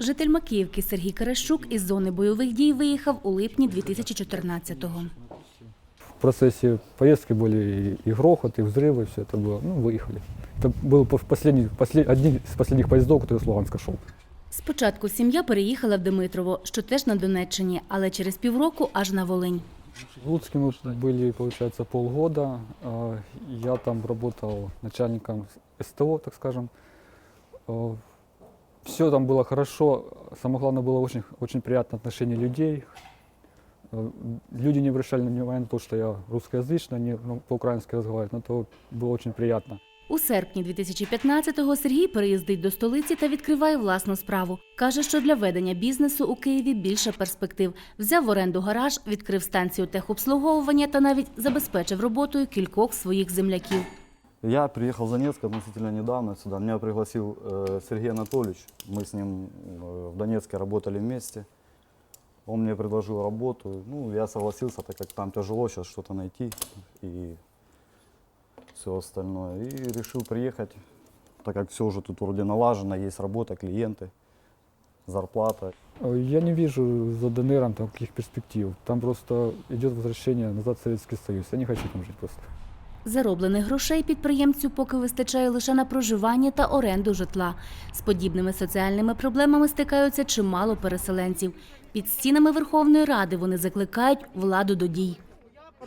Житель Макіївки Сергій Каращук із зони бойових дій виїхав у липні 2014-го. В процессе поездки были и, и грохот, и взрывы, все это было. Ну, выехали. Это был пос- последний, послед, один из последних поездов, который с Луганска шел. Спочатку сім'я переїхала в Дмитрово, що теж на Донеччині, але через півроку аж на Волинь. В Луцке мы были, получается, полгода. А, Я там работал начальником СТО, так скажем. Все там было хорошо. Самое главное, было очень, очень приятное отношение людей. Э, Люди не обращали на внимание на то, что я русскоязычный, они ну, по-украински разговаривают, но это было очень приятно. У серпні 2015-го Сергій переїздить до столиці та відкриває власну справу. Каже, що для ведення бізнесу у Києві більше перспектив. Взяв в оренду гараж, відкрив станцію техобслуговування та навіть забезпечив роботою кількох своїх земляків. Я приехал в Донецк относительно недавно сюда. Меня пригласил э, Сергей Анатольевич. Мы с ним э, в Донецке работали вместе. Он мне предложил работу. Ну, я согласился, так как там тяжело сейчас что-то найти и все остальное. И решил приехать, так как все уже тут вроде налажено, есть работа, клиенты, зарплата. Э, Я не вижу за ДНРом там каких перспектив. Там просто идет возвращение назад в Советский Союз. Я не хочу там жить просто. Зароблених грошей підприємцю поки вистачає лише на проживання та оренду житла. З подібними соціальними проблемами стикаються чимало переселенців. Під стінами Верховної Ради вони закликають владу до дій.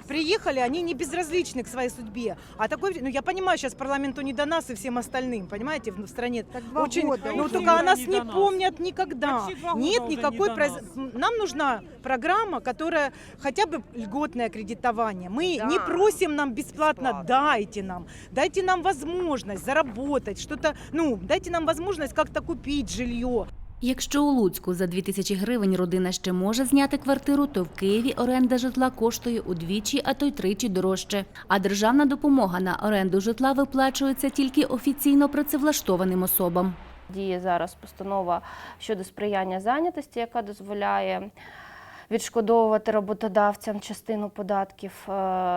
Приехали, они не безразличны к своей судьбе. А такой, ну я понимаю, сейчас парламенту не до нас и всем остальным, понимаете, в в стране. два Очень, года ну только о нас не не до нас. помнят никогда. Нет не никакой до произ... нас. Нам нужна программа, которая хотя бы льготное кредитование. Мы Да. не просим нам бесплатно, Бесплатно. дайте нам, дайте нам возможность заработать, что-то, ну, дайте нам возможность как-то купить жилье. Якщо у Луцьку за 2000 гривень родина ще може зняти квартиру, то в Києві оренда житла коштує удвічі, а то й тричі дорожче. А державна допомога на оренду житла виплачується тільки офіційно працевлаштованим особам. Діє зараз постанова щодо сприяння зайнятості, яка дозволяє відшкодовувати роботодавцям частину податків е,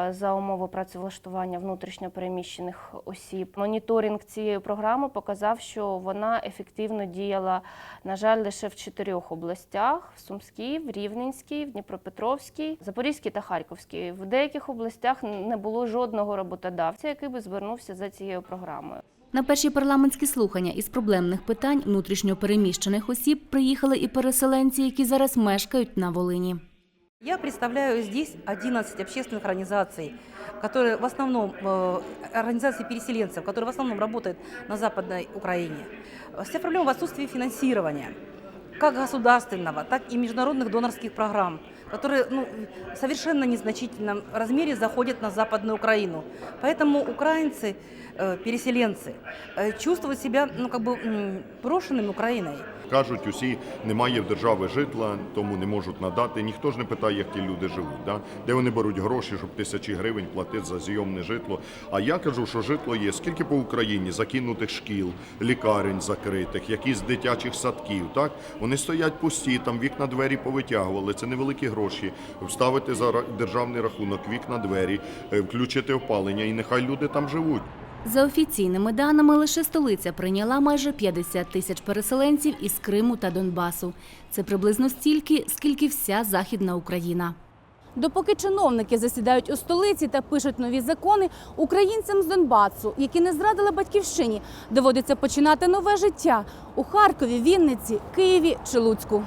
за умови працевлаштування внутрішньо переміщених осіб. Моніторинг цієї програми показав, що вона ефективно діяла, на жаль, лише в чотирьох областях: в Сумській, в Рівненській, в Дніпропетровській, Запорізькій та Харківській. В деяких областях не було жодного роботодавця, який би звернувся за цією програмою. На перші парламентські слухання із проблемних питань внутрішньо переміщених осіб приїхали і переселенці, які зараз мешкають на Волині. Я представляю здесь 11 общественных организаций, которые в основном, э, организации переселенцев, которые в основном работают на Западной Украине. Вся проблема в отсутствии финансирования, как государственного, так и международных донорских программ, которые ну, в совершенно незначительном размере заходят на Западную Украину. Поэтому украинцы, э, переселенцы, э, чувствуют себя ну, как бы, м, брошенными Украиной. Кажуть, усі немає в держави житла, тому не можуть надати. Ніхто ж не питає, як ті люди живуть, да? де вони беруть гроші, щоб тисячі гривень платити за зйомне житло. А я кажу, що житло є скільки по Україні закинутих шкіл, лікарень закритих, якісь дитячих садків. Так вони стоять пусті, там вікна двері повитягували. Це невеликі гроші. Вставити за ра- державний рахунок вікна двері, е, включити опалення, і нехай люди там живуть. За офіційними даними, лише столиця прийняла майже 50 тисяч переселенців із Криму та Донбасу. Це приблизно стільки, скільки вся Західна Україна. Допоки чиновники засідають у столиці та пишуть нові закони, українцям з Донбасу, які не зрадили батьківщині, доводиться починати нове життя у Харкові, Вінниці, Києві чи Луцьку.